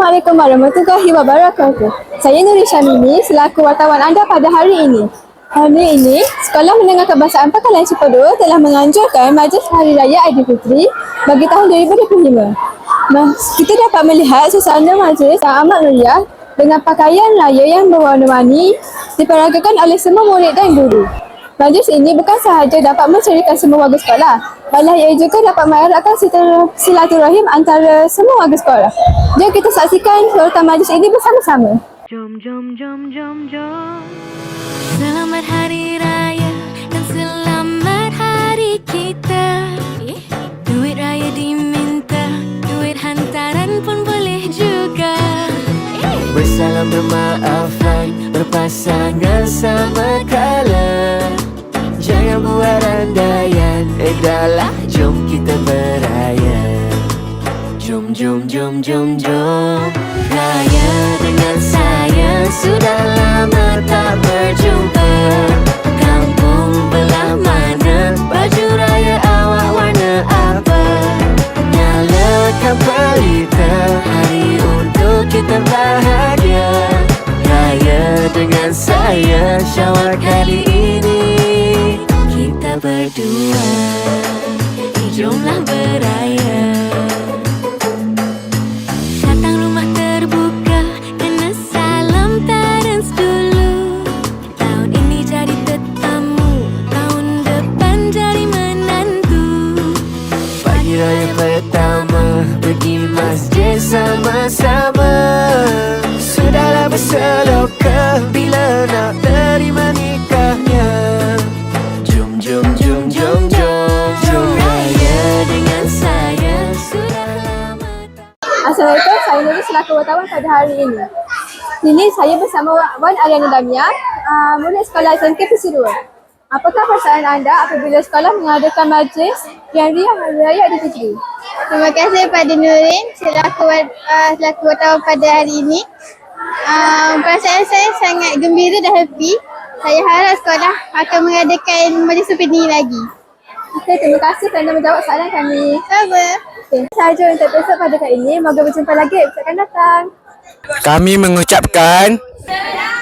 Assalamualaikum warahmatullahi wabarakatuh. Saya Nuri Syamini selaku wartawan anda pada hari ini. Hari ini, Sekolah Menengah Kebahasaan Pakalan Cipodo telah menganjurkan Majlis Hari Raya Aidilfitri bagi tahun 2025. Nah, kita dapat melihat suasana majlis yang amat meriah dengan pakaian raya yang berwarna-warni diperagakan oleh semua murid dan guru. Majlis ini bukan sahaja dapat mencerikan semua warga sekolah, malah ia juga dapat mengeratkan silatur- silaturahim antara semua warga sekolah. Jom kita saksikan sorotan majlis ini bersama-sama. Jom, jom, jom, jom, jom. Selamat Hari Raya dan selamat hari kita. Eh, Duit raya diminta, duit hantaran pun boleh juga. Eh. Bersalam bermaafan Berpasangan sama kala Jangan buat andaian Eh dahlah jom kita beraya. Jom jom jom jom jom. Raya dengan saya Sudah lama tak berjumpa. Kampung belah mana Baju raya awak warna apa? Nyalakan pelita Hari untuk kita bahagia. Raya dengan saya Syawal kali ini berdua Jomlah beraya selaku wartawan pada hari ini. Kini saya bersama Wan Ariana Damia, uh, murid sekolah SMK Pesirua. Apakah perasaan anda apabila sekolah mengadakan majlis yang riah Hari Raya Aidilfitri? Terima kasih pada Nurin selaku uh, selaku wartawan pada hari ini. Uh, perasaan saya sangat gembira dan happy. Saya harap sekolah akan mengadakan majlis seperti ini lagi. Okey, terima kasih kerana menjawab soalan kami. Sama. Okey, sahaja untuk episod pada kali ini. Moga berjumpa lagi episod akan datang. Kami mengucapkan Selamat